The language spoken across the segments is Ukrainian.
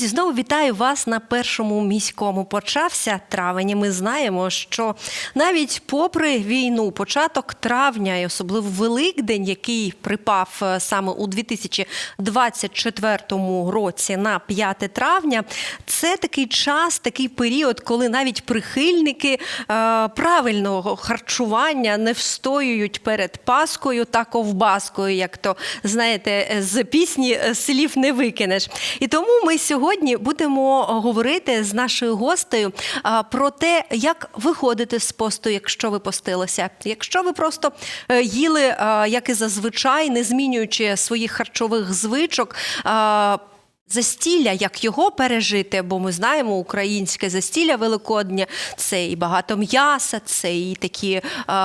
Друзі, знову вітаю вас на першому міському. Почався травень. і Ми знаємо, що навіть попри війну, початок травня, і особливо Великдень, який припав е, саме у 2024 році на 5 травня, це такий час, такий період, коли навіть прихильники е, правильного харчування не встоюють перед паскою та ковбаскою, як то знаєте, з пісні е, слів не викинеш. І тому ми сьогодні будемо говорити з нашою гостею про те, як виходити з посту, якщо ви постилися. Якщо ви просто е, їли, як і зазвичай, не змінюючи своїх харчових звичок. Застілля, як його пережити, бо ми знаємо, українське застілля великоднє це і багато м'яса, це і такі е,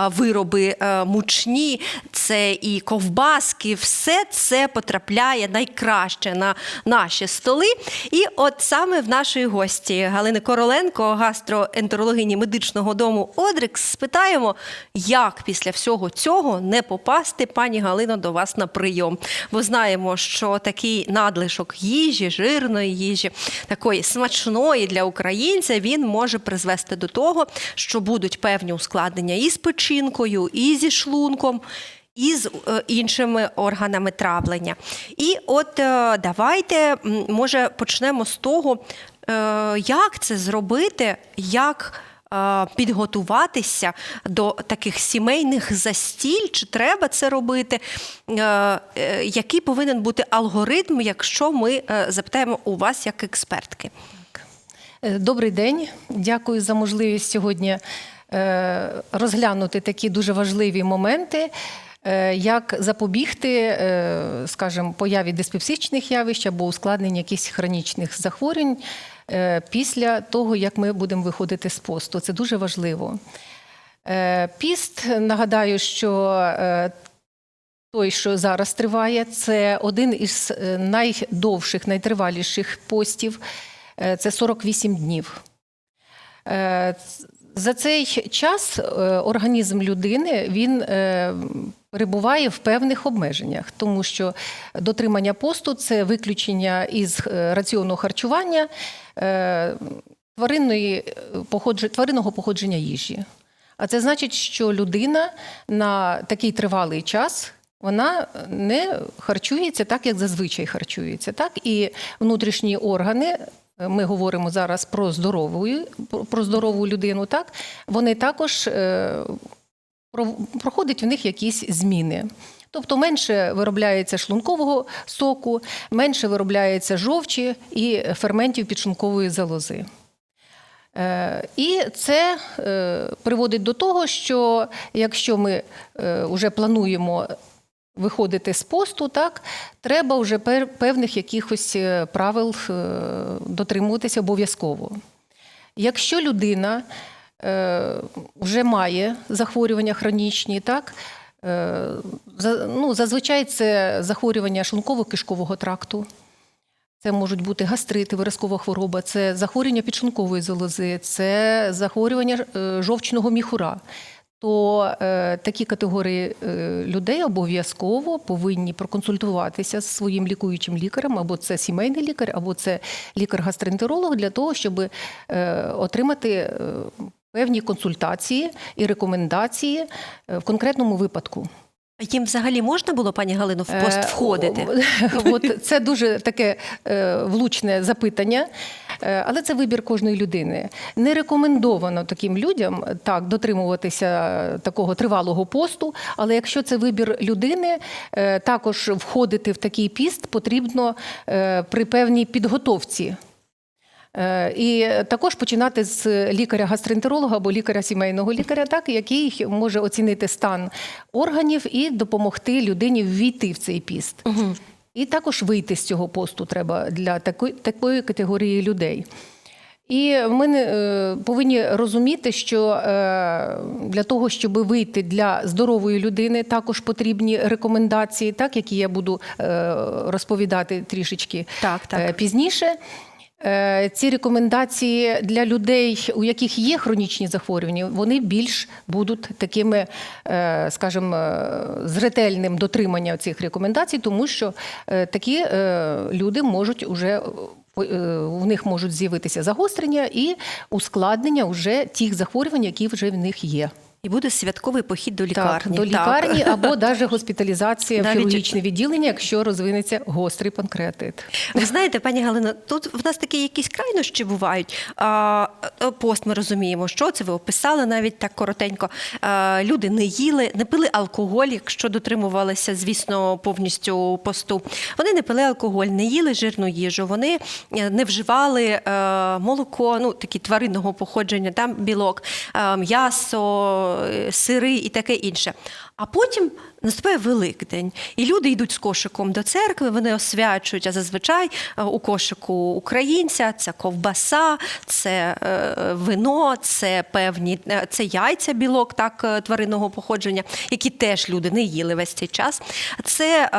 вироби е, мучні, це і ковбаски. Все це потрапляє найкраще на наші столи. І от саме в нашої гості Галини Короленко, гастроентерологині медичного дому Одрикс, спитаємо, як після всього цього не попасти, пані Галино, до вас на прийом. Бо знаємо, що такий надлишок їжі, жирної їжі, такої смачної для українця, він може призвести до того, що будуть певні ускладнення і з печінкою, і зі шлунком. І з е, іншими органами травлення. І от е, давайте, може, почнемо з того, е, як це зробити, як підготуватися до таких сімейних застіль, чи треба це робити, е, який повинен бути алгоритм, якщо ми е, запитаємо у вас як експертки. Е, Добрий день. Дякую за можливість сьогодні розглянути такі дуже важливі моменти. Е, Як запобігти, е, скажімо, появі диспепсичних явищ або ускладнення якихось хронічних захворювань е, після того, як ми будемо виходити з посту. Це дуже важливо. Піст, нагадаю, що той, що зараз триває, це один із найдовших, найтриваліших постів. Це 48 днів. За цей час е, організм людини він е, перебуває в певних обмеженнях, тому що дотримання посту це виключення із е, раціонного харчування тваринної тваринного походження їжі. А це значить, що людина на такий тривалий час вона не харчується так, як зазвичай харчується. Так? І внутрішні органи, ми говоримо зараз про здорову, про здорову людину, так? вони також е, проходять в них якісь зміни. Тобто менше виробляється шлункового соку, менше виробляється жовчі і ферментів підшлункової залози. Е, І це е, приводить до того, що якщо ми вже плануємо виходити з посту, так треба вже певних якихось е, правил е, дотримуватися обов'язково. Якщо людина е, вже має захворювання хронічні, так, ну, зазвичай це захворювання шлунково-кишкового тракту. Це можуть бути гастрити, виразкова хвороба, це захворювання підшлункової залози, це захворювання жовчного міхура. То е, такі категорії е, людей обов'язково повинні проконсультуватися з своїм лікуючим лікарем, або це сімейний лікар, або це лікар-гастроентеролог, для того, щоб е, отримати е, певні консультації і рекомендації е, в конкретному випадку. Їм взагалі можна було, пані Галино, в пост Е, входити? о, От це дуже таке е, влучне запитання, але це вибір кожної людини. Не рекомендовано таким людям так дотримуватися такого тривалого посту. Але якщо це вибір людини, е, також входити в такий піст потрібно е, при певній підготовці. Е, І також починати з лікаря-гастроентеролога або лікаря сімейного лікаря, так який може оцінити стан органів і допомогти людині ввійти в цей піст. І також вийти з цього посту треба для такої, такої категорії людей. І ми е, повинні розуміти, що е, для того, щоб вийти для здорової людини, також потрібні рекомендації, так які я буду е, розповідати трішечки Так, так. пізніше. Е, Ці рекомендації для людей, у яких є хронічні захворювання, вони більш будуть такими, е, скажімо, е, з ретельним дотриманням цих рекомендацій, тому що такі люди можуть уже в них можуть з'явитися загострення і ускладнення вже тих захворювань, які вже в них є. І буде святковий похід до лікарні. Так, до лікарні або навіть госпіталізація в хірургічне відділення, якщо розвинеться гострий панкреатит. Ви знаєте, пані Галина, тут в нас такі якісь крайнощі бувають. А, е, пост ми розуміємо, що це ви описали навіть так коротенько. А, люди не їли, не пили алкоголь, якщо дотримувалися, звісно, повністю посту. Вони не пили алкоголь, не їли жирну їжу, вони е, не вживали е, молоко, ну такі тваринного походження, там білок, м'ясо, сири і таке інше. А потім наступає Великдень, і люди йдуть з кошиком до церкви, вони освячують, а зазвичай е, у кошику українця це ковбаса, це е, вино, це певні е, це яйця білок, так е, тваринного походження, які теж люди не їли весь цей час. Це е,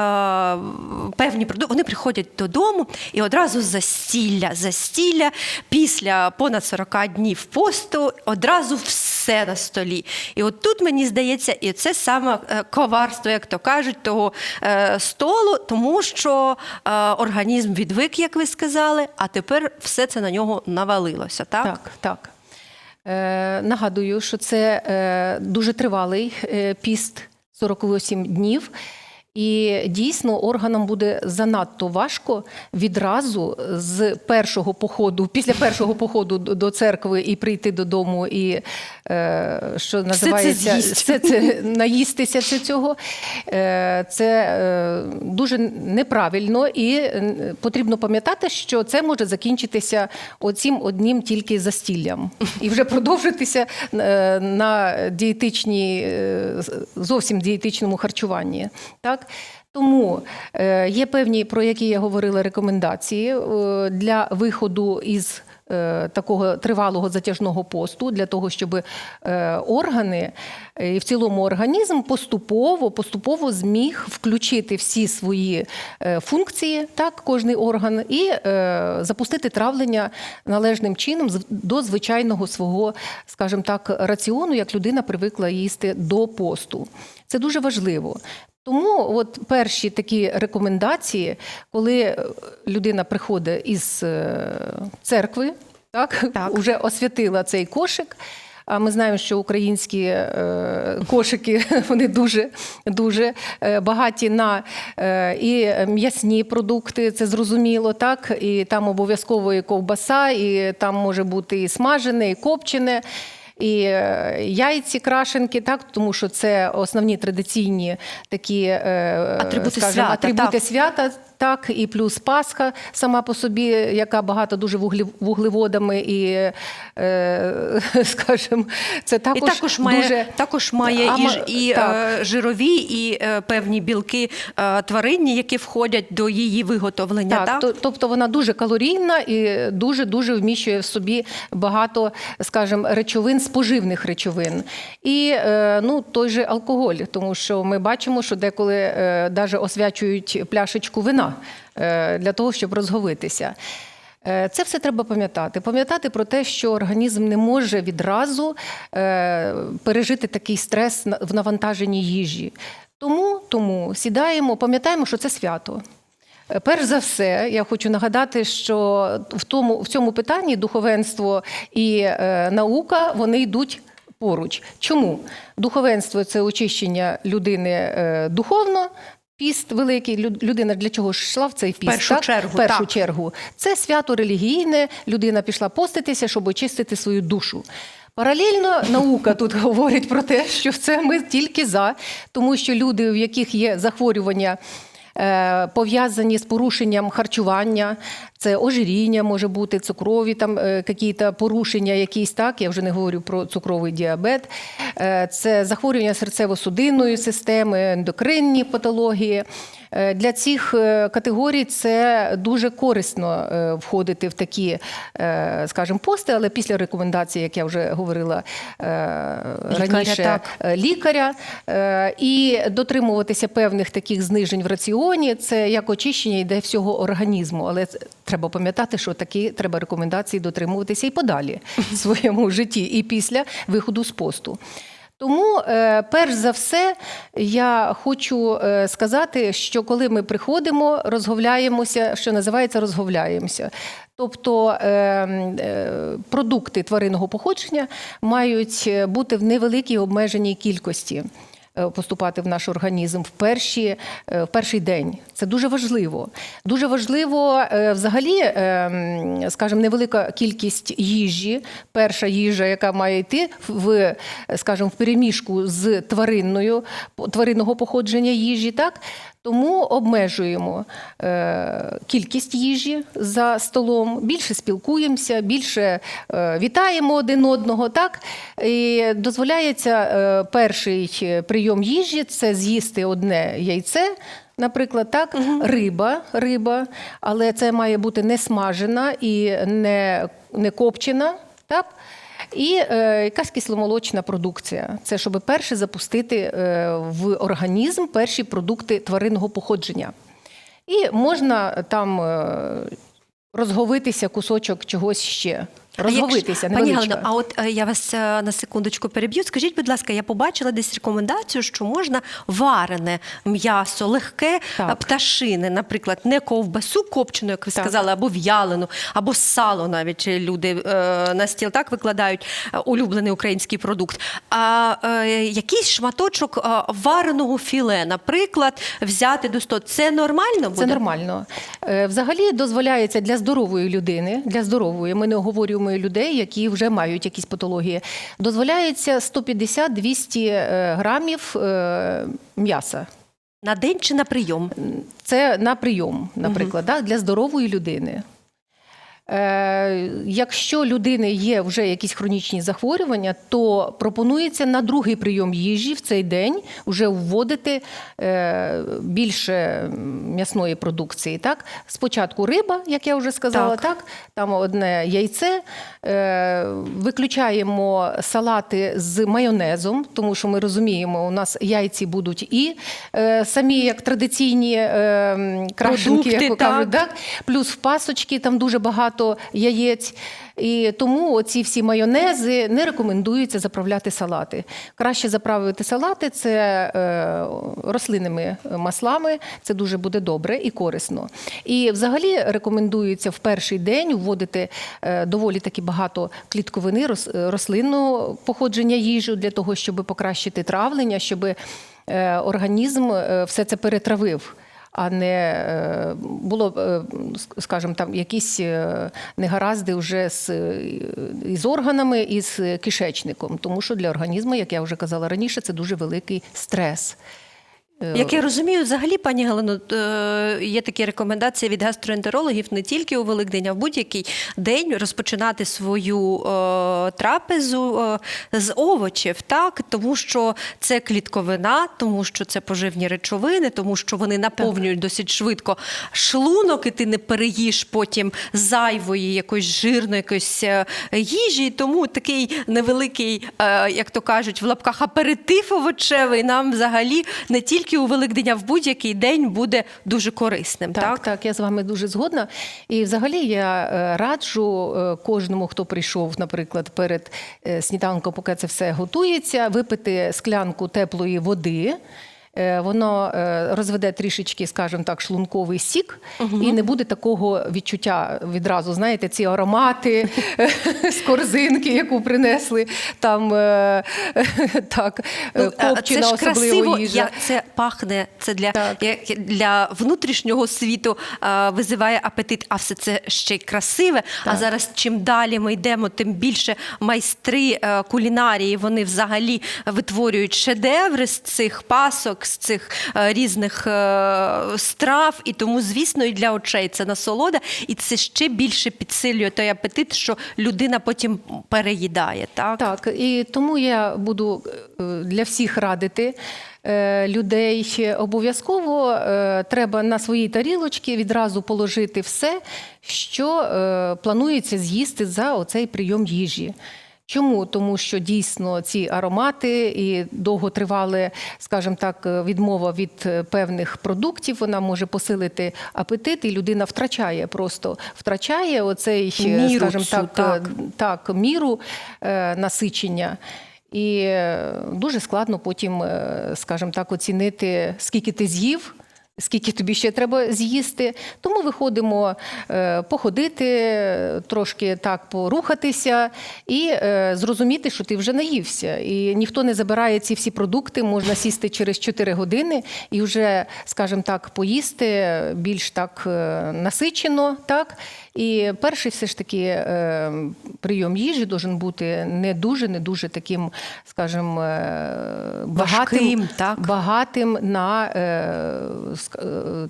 певні продукти. Вони приходять додому і одразу застілля. Застілля після понад 40 днів посту одразу все на столі. І от тут мені здається, і це саме е, коварство, як то кажуть, того е, столу, тому що е, організм відвик, як ви сказали, а тепер все це на нього навалилося. Так, Так, так. Е, нагадую, що це е, дуже тривалий е, піст 48 днів. І дійсно органам буде занадто важко відразу з першого походу, після першого походу до церкви і прийти додому, і е, що називається все це наїстися це цього. Е, Це е, дуже неправильно, і е, потрібно пам'ятати, що це може закінчитися оцім одним тільки застіллям і вже продовжитися е, на дієтичній, е, зовсім дієтичному харчуванні. Так? Тому е, є певні, про які я говорила, рекомендації е, для виходу із е, такого тривалого затяжного посту, для того, щоб органи і в цілому організм поступово, поступово зміг включити всі свої функції, так, кожний орган, і запустити травлення належним чином до звичайного свого, скажімо так, раціону, як людина привикла їсти до посту. Це дуже важливо. Тому от перші такі рекомендації, коли е, людина приходить із е, церкви, так, Так. уже освятила цей кошик. А ми знаємо, що українські е, кошики вони дуже дуже багаті на і м'ясні продукти, це зрозуміло, так і там обов'язково і ковбаса, і там може бути і смажене, і копчене. І е, яйці, крашенки, так тому що це основні традиційні такі е, Атрибути скажімо, свята, атрибути так. свята, так і плюс Пасха сама по собі, яка багата дуже вуглеводами, і е, скажімо, це І також, також має, дуже також має А, і, і так. е, жирові, і е, певні білки е, тваринні, які входять до її виготовлення. Так, Так, то- тобто вона дуже калорійна і дуже дуже вміщує в собі багато, скажімо, речовин, споживних речовин. І ну, той же алкоголь, тому що ми бачимо, що деколи даже освячують пляшечку вина е, для того, щоб розговитися. Е, Це все треба пам'ятати. Пам'ятати про те, що організм не може відразу е, пережити такий стрес в навантаженні їжі. Тому, тому сідаємо, пам'ятаємо, що це свято. Перш за все, я хочу нагадати, що в тому в цьому питанні духовенство і е, наука вони йдуть поруч. Чому духовенство це очищення людини е, духовно? Піст великий Лю- людина для чого ж йшла в цей піст? першу так? чергу, В першу так. чергу. Це свято релігійне. Людина пішла поститися, щоб очистити свою душу. Паралельно наука тут говорить про те, що це ми тільки за, тому що люди, в яких є захворювання. е, Пов'язані з порушенням харчування, це ожиріння може бути, цукрові там е, якісь порушення, якісь так. Я вже не говорю про цукровий діабет, Е, це захворювання серцево-судинної системи, ендокринні патології. Е, Для цих е, категорій це дуже корисно е, входити в такі, е, скажімо, пости, але після рекомендацій, як я вже говорила е, раніше, так. е, лікаря, е, і дотримуватися певних таких знижень в раціоні, це як очищення йде всього організму. Але треба пам'ятати, що такі треба рекомендації дотримуватися і подалі в своєму житті, і після виходу з посту. Тому, е, перш за все, я хочу е, сказати, що коли ми приходимо, розговляємося, що називається розговляємося. Тобто е, продукти тваринного походження мають бути в невеликій обмеженій кількості. Е, Поступати в наш організм в перші е, в перший день це дуже важливо. Дуже важливо е, взагалі, скажімо, невелика кількість їжі. Перша їжа, яка має йти в, скажімо, в переміжку з тваринною тваринного походження їжі, так тому обмежуємо е, кількість їжі за столом, більше спілкуємося, більше е, вітаємо один одного. Так і дозволяється е, перший прийом їжі це з'їсти одне яйце. Наприклад, так, риба, риба, але це має бути не смажена і не, не копчена. Так? І е, якась кисломолочна продукція. Це щоб перше запустити е, в організм перші продукти тваринного походження. І можна там е, розговитися кусочок чогось ще. Розговитися, Пані. Галино, а от е, я вас е, на секундочку переб'ю. Скажіть, будь ласка, я побачила десь рекомендацію, що можна варене м'ясо, легке Так. е, пташини, наприклад, не ковбасу копчену, як ви Так. сказали, або в'ялену, або сало навіть люди на стіл так викладають улюблений український продукт. А якийсь шматочок вареного філе, наприклад, взяти до столу. Це нормально буде? Це нормально. Взагалі дозволяється для здорової людини, для здорової, ми не оговорюємо людей, які вже мають якісь патології. Дозволяється 150-200 е, грамів е, м'яса. На день чи на прийом? Це на прийом, наприклад, да, для здорової людини. Е, якщо людини є вже якісь хронічні захворювання, то пропонується на другий прийом їжі в цей день вже вводити е, більше м'ясної продукції. Так? Спочатку риба, як я вже сказала, Так. так. там одне яйце. Е, виключаємо салати з майонезом, тому що ми розуміємо, у нас яйці будуть і самі як традиційні крашенки, як кажуть, так? плюс в пасочки там дуже багато яєць. І тому оці всі майонези не рекомендується заправляти салати. Краще заправити салати це е, рослинними маслами. Це дуже буде добре і корисно. І взагалі рекомендується в перший день вводити е, доволі таки багато клітковини рос- рослинного походження їжу для того, щоб покращити травлення, щоб е, організм е, все це перетравив а не е, було, е, скажімо, там якісь е, негаразди вже з, із органами і з кишечником. Тому що для організму, як я вже казала раніше, це дуже великий стрес. Е, Як я розумію, взагалі, пані Галино, е, є такі рекомендації від гастроентерологів не тільки у Великдень, а в будь-який день розпочинати свою е, трапезу з овочів, так тому що це клітковина, тому що це поживні речовини, тому що вони наповнюють досить швидко шлунок, і ти не переїш потім зайвої якоїсь жирної якоїсь їжі. Тому такий невеликий, як то кажуть, в лапках аперитив овочевий нам взагалі не тільки у Великдень, а в будь-який день буде дуже корисним. Так, Так, так, я з вами дуже згодна. І взагалі я е, раджу е, кожному, хто прийшов, наприклад, перед е, сніданком, поки це все готується, випити склянку теплої води. Е, Воно е, розведе трішечки, скажімо так, шлунковий сік, і не буде такого відчуття відразу. Знаєте, ці аромати з корзинки, яку принесли там е, так, Ну, копчена особливо їжа. це пахне. Це для, для внутрішнього світу визиває апетит, а все це ще й красиве. А зараз чим далі ми йдемо, тим більше майстри кулінарії вони взагалі витворюють шедеври з цих пасок, з цих е, різних е, страв. І тому, звісно, і для очей це насолода, і це ще більше підсилює той апетит, що людина потім переїдає. Так, Так, і тому я буду е, для всіх радити. Людей обов'язково треба на своїй тарілочці відразу положити все, що планується з'їсти за оцей прийом їжі. Чому? Тому що дійсно ці аромати і довготривале, скажімо так, е, відмова від е, певних продуктів, вона може посилити апетит, і людина втрачає просто втрачає оцей, е, Міру скажімо цю, так, так. так, міру е, насичення. І дуже складно потім, скажімо так, оцінити, скільки ти з'їв. Скільки тобі ще треба з'їсти, тому виходимо е, походити, трошки так порухатися і е, зрозуміти, що ти вже наївся. І ніхто не забирає ці всі продукти, можна сісти через 4 години і вже, скажімо так, поїсти більш так е, насичено. Так? І перший все ж таки е, прийом їжі должен бути не дуже, не дуже таким, скажімо, е, багатим, Важким, так. багатим на е,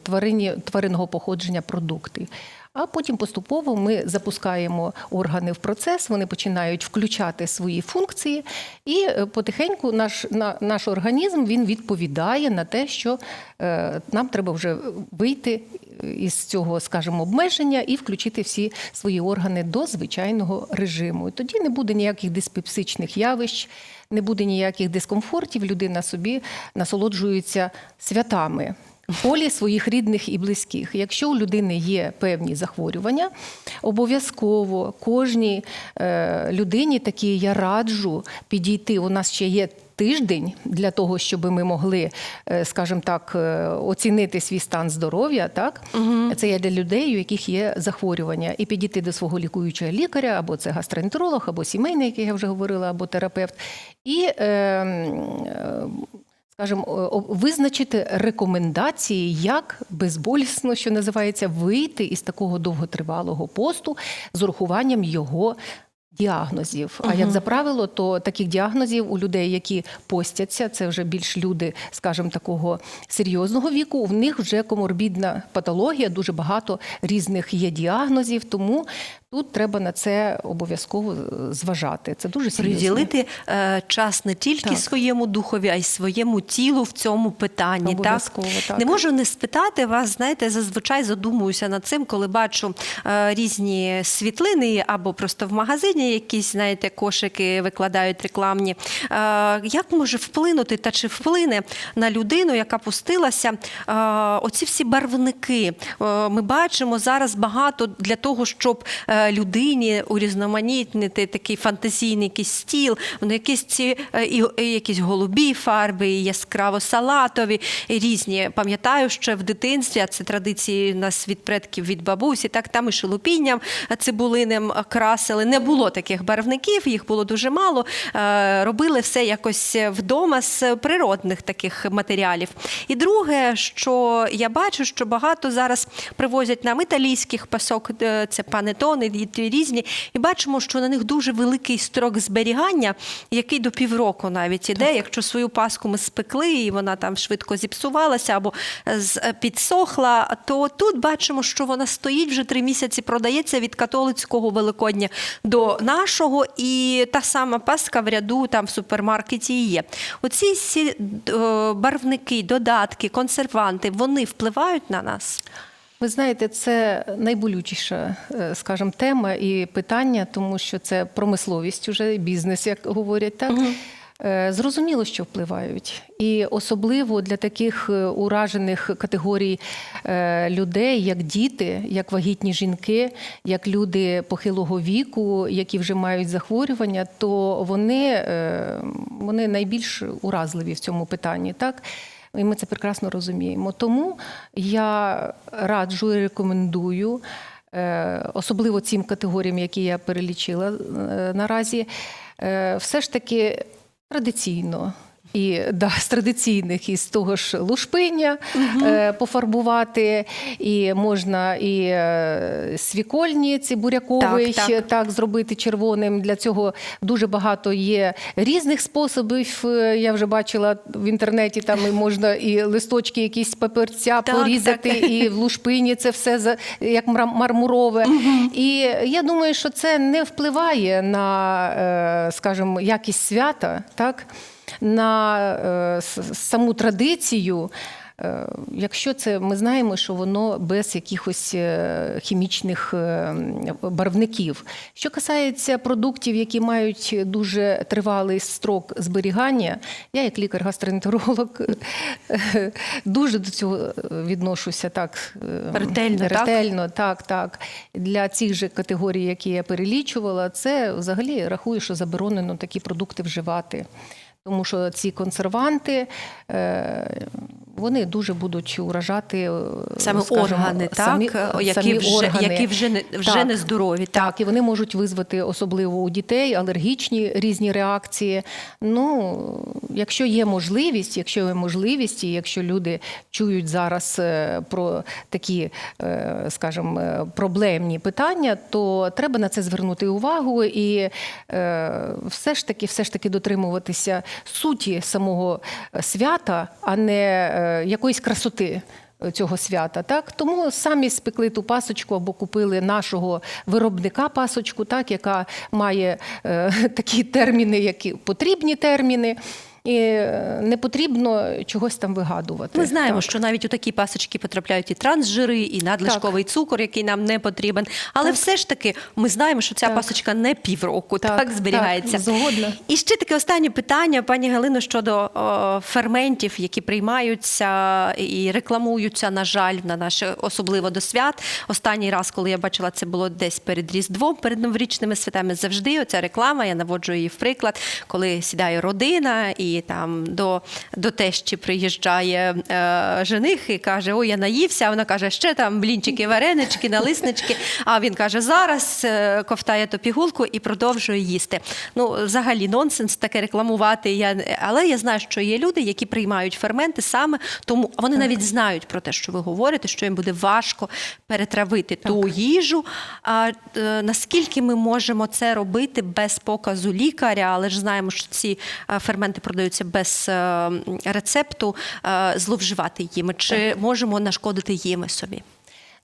тварині, тваринного походження продукти. А потім поступово ми запускаємо органи в процес, вони починають включати свої функції, і е, потихеньку наш, на, наш організм він відповідає на те, що е, нам треба вже вийти із цього, скажімо, обмеження і включити всі свої органи до звичайного режиму. І тоді не буде ніяких диспепсичних явищ, не буде ніяких дискомфортів. Людина собі насолоджується святами. В полі своїх рідних і близьких. Якщо у людини є певні захворювання, обов'язково кожній е, людині такі я раджу підійти. У нас ще є тиждень для того, щоб ми могли, е, скажімо так, е, оцінити свій стан здоров'я. Так це є для людей, у яких є захворювання, і підійти до свого лікуючого лікаря, або це гастроентеролог, або сімейний, як я вже говорила, або терапевт, і е, скажімо, визначити рекомендації, як безболісно, що називається, вийти із такого довготривалого посту з урахуванням його. Діагнозів. А як за правило, то таких діагнозів у людей, які постяться, це вже більш люди, скажімо, такого серйозного віку. В них вже коморбідна патологія, дуже багато різних є діагнозів. Тому тут треба на це обов'язково зважати. Це дуже серйозно. Приділити е, час не тільки Так. своєму духові, а й своєму тілу в цьому питанні. Обов'язково, так. Не можу не спитати вас, знаєте, зазвичай задумуюся над цим, коли бачу е, різні світлини або просто в магазині якісь, знаєте, кошики викладають рекламні. Е, як може вплинути та чи вплине на людину, яка пустилася е, оці всі барвники? Е, ми бачимо зараз багато для того, щоб е, людині урізноманітнити такий фантазійний якийсь стіл, вони якісь ці е, і, і якісь голубі фарби, і яскраво салатові, і різні. Пам'ятаю, ще в дитинстві, а це традиції у нас від предків від бабусі, так там і шелупінням цибулиним красили. Не було таких барвників, їх було дуже мало. Е, Робили все якось вдома з природних таких матеріалів. І друге, що я бачу, що багато зараз привозять нам італійських пасок, е, це панетони ті різні, і бачимо, що на них дуже великий строк зберігання, який до півроку навіть іде. Якщо свою паску ми спекли, і вона там швидко зіпсувалася або з- е, підсохла, то тут бачимо, що вона стоїть вже три місяці, продається від католицького Великодня до нашого, і та сама паска в ряду там в супермаркеті є. Оці всі е, барвники, додатки, консерванти, вони впливають на нас. Ви знаєте, це найболючіша, е, скажімо, тема і питання, тому що це промисловість, уже бізнес, як говорять, так. Е, Зрозуміло, що впливають, і особливо для таких е, уражених категорій людей, як діти, як вагітні жінки, як люди похилого віку, які вже мають захворювання, то вони, вони найбільш уразливі в цьому питанні. Так? І ми це прекрасно розуміємо. Тому я раджу і рекомендую, е, особливо цим категоріям, які я перелічила е, наразі, е, все ж таки традиційно. І да, з традиційних із того ж лушпиня е, пофарбувати, і можна і е, свікольні, ці буряковий Так, так, так. зробити червоним. Для цього дуже багато є різних способів. Е, Я вже бачила в інтернеті, там і можна і листочки, якісь паперця Так, порізати, так. і в лушпині це все за як мармурове. І я думаю, що це не впливає на, е, скажімо, якість свята, так? На е, саму традицію. Е, Якщо це ми знаємо, що воно без якихось е, хімічних барвників. Що касається продуктів, які мають дуже тривалий строк зберігання, я як лікар-гастроентеролог дуже до цього відношуся так е, Ретельно, так? так, так. Для цих же категорій, які я перелічувала, це взагалі рахую, що заборонено такі продукти вживати. Тому що ці консерванти е, вони дуже будуть уражати е, Саме скажімо, органи, так, самі- О, які самі вже- органи. які вже не- вже Так, нездорові, так. Так, і вони можуть визвати особливо у дітей алергічні різні реакції. Ну, якщо є можливість, якщо є можливість, і якщо люди чують зараз е, про такі, скажімо, проблемні питання, то треба на це звернути увагу і все ж таки, все ж таки дотримуватися суті самого свята, а не е, якоїсь красоти. Цього свята, так тому самі спекли ту пасочку або купили нашого виробника пасочку, так яка має е, такі терміни, які потрібні терміни, і е, не потрібно чогось там вигадувати. Ми знаємо, Так. що навіть у такі пасочки потрапляють і трансжири, і надлишковий цукор, який нам не потрібен. Але все ж таки ми знаємо, що ця Так. пасочка не півроку так, Так, зберігається. так, згодна. І ще таке останнє питання, пані Галино, щодо о, ферментів, які приймаються і рекламуються, на жаль, на наше особливо до свят. Останній раз, коли я бачила, це було десь перед Різдвом, перед новорічними святами. Завжди оця реклама, я наводжу її в приклад, коли сідає родина і там до, до тещі приїжджає е, жених і каже: Ой, я наївся. А вона каже, ще там блінчики, варенички, налиснички. А він каже, зараз е, ковтає ту пігулку і продовжує їсти. Ну, взагалі, нонсенс таке рекламувати. Я, але я знаю, що є люди, які приймають ферменти саме тому, вони навіть знають про те, що ви говорите, що їм буде важко перетравити ту їжу. А е, наскільки ми можемо це робити без показу лікаря, але ж знаємо, що ці е, ферменти продаються без е, рецепту, е, зловживати їми, чи можемо нашкодити їми собі?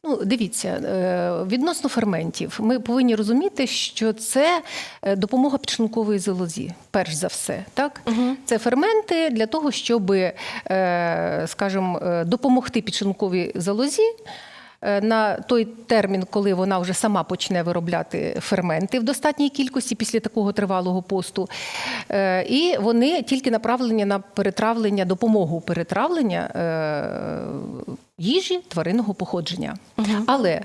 Ну, дивіться, е, відносно ферментів, ми повинні розуміти, що це допомога підшлункової залозі, перш за все. Так? Це ферменти для того, щоб, скажімо, допомогти підшлунковій залозі. Е, На той термін, коли вона вже сама почне виробляти ферменти в достатній кількості після такого тривалого посту, Е, і вони тільки направлені на перетравлення, допомогу перетравлення е, їжі тваринного походження. Але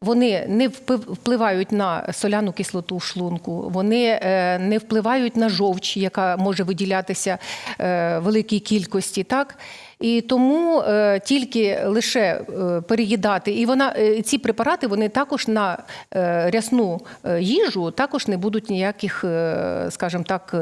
вони не впливають на соляну кислоту в шлунку, вони не впливають на жовч, яка може виділятися в великій кількості. Так? І тому е, тільки лише е, переїдати, і вона е, ці препарати вони також на рясну їжу також не будуть ніяких, скажімо так.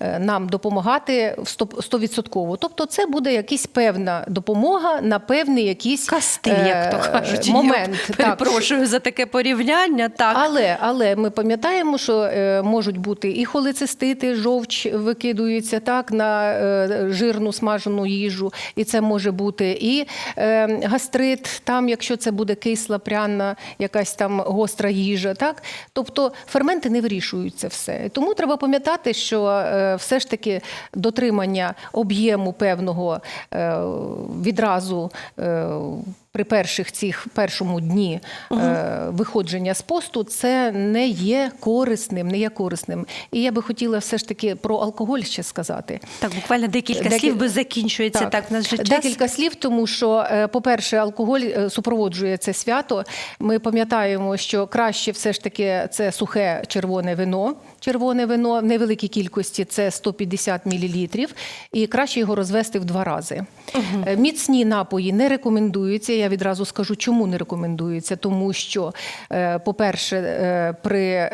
Е, е, Нам допомагати стовідсотково. Тобто, це буде якась певна допомога на певний якийсь Кастиль, як то е, кажуть. момент. Я Так. за таке порівняння. Так. Але, але ми пам'ятаємо, що е, можуть бути і холецистити, жовч викидується так на е, жирну смажену їжу, і це може бути і е, гастрит, там, якщо це буде кисла, пряна, якась там гостра їжа. Так? Тобто ферменти не вирішують це все. Тому треба пам'ятати, що е, все ж таки дотримання об'єму певного е, відразу. е, при перших цих першому дні е, виходження з посту це не є корисним, не є корисним. І я би хотіла все ж таки про алкоголь ще сказати. Так, буквально декілька Декіль- слів, бо закінчується так, нас же час. Декілька слів, тому що, е, по-перше, алкоголь е, супроводжує це свято. Ми пам'ятаємо, що краще все ж таки це сухе червоне вино. Червоне вино в невеликій кількості це 150 мл, і краще його розвести в два рази. Е, Міцні напої не рекомендуються. Я відразу скажу, чому не рекомендуються. Тому що, е, по-перше, е, при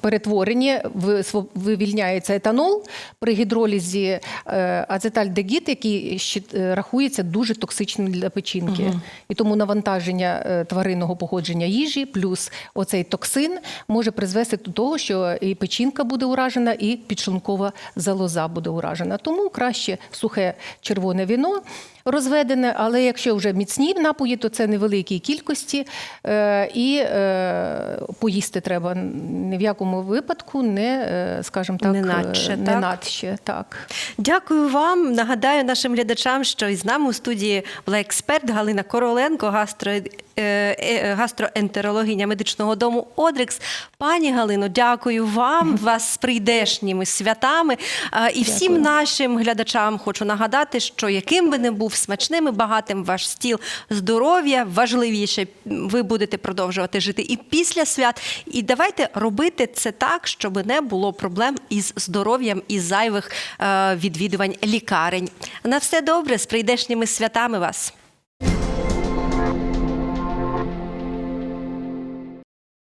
перетворенні вивільняється етанол при гідролізі ацетальдегід, який рахується дуже токсичним для печінки. І тому навантаження тваринного походження їжі плюс оцей токсин може призвести до того, що що і печінка буде уражена, і підшлункова залоза буде уражена. Тому краще сухе червоне віно розведене, але якщо вже міцні напої, то це невеликій кількості. Е, і е, поїсти треба ні в якому випадку, не, е, скажімо так, Не надше, е, так? не надще, так. Дякую вам. Нагадаю нашим глядачам, що із нами у студії була експерт Галина Короленко, гастро, гастроентерологиня медичного дому Одрикс. Пані Галино, дякую вам. Вас з прийдешніми святами. І всім Дякую. нашим глядачам хочу нагадати, що яким би не був смачним і багатим ваш стіл здоров'я, важливіше ви будете продовжувати жити і після свят. І давайте робити це так, щоб не було проблем із здоров'ям і зайвих е, відвідувань лікарень. На все добре з прийдешніми святами вас.